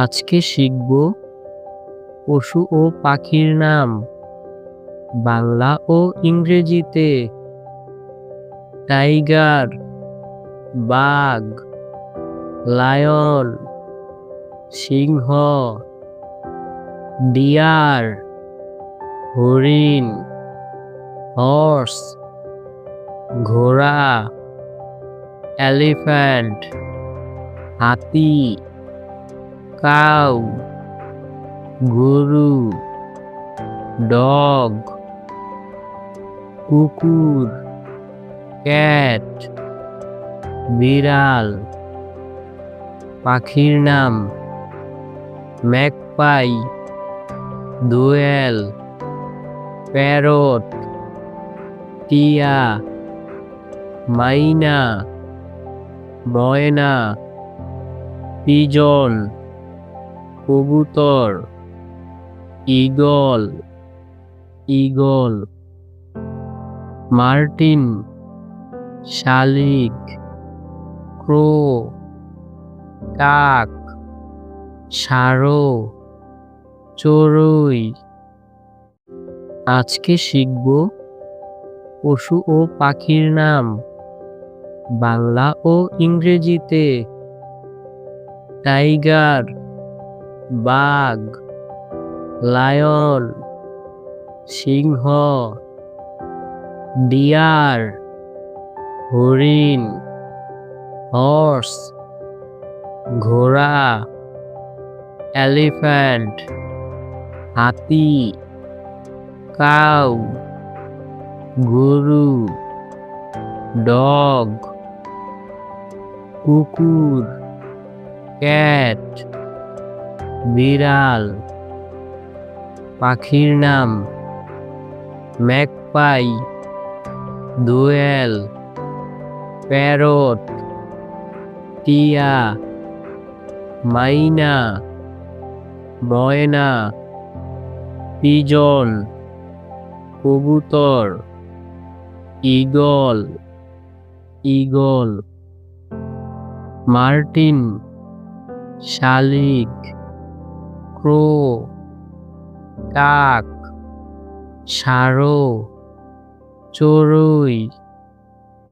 আজকে শিখব পশু ও পাখির নাম। বাংলা ও ইংরেজিতে টাইগার, বাঘ, লায়ন, সিংহ, ডিয়ার, হরিণ, হর্স, ঘোড়া, এলিফ্যান্ট, হাতি। কাউ, গরু, ডগ, কুকুর, ক্যাট, বিড়াল, পাখির নাম ম্যাকপাই দোয়েল, প্যারট, টিয়া, মাইনা, ময়না, পিজন কবুতর, ঈগল ঈগল, মার্টিন, শালিক, ক্রো, কাক, সারো, চড়ুই। আজকে শিখব পশু ও পাখির নাম, বাংলা ও ইংরেজিতে, টাইগার। বাঘ লায়ন সিংহ ডিয়ার হরিণ হর্স ঘোড়া এলিফ্যান্ট হাতি কাউ গরু ডগ কুকুর ক্যাট বিড়াল। পাখির নাম ম্যাকপাই, দোয়েল, প্যারট, টিয়া, মাইনা, ময়না, পিজন, কবুতর, ঈগল ঈগল। মার্টিন, শালিক। ক্রো কাক সারো চড়ুই।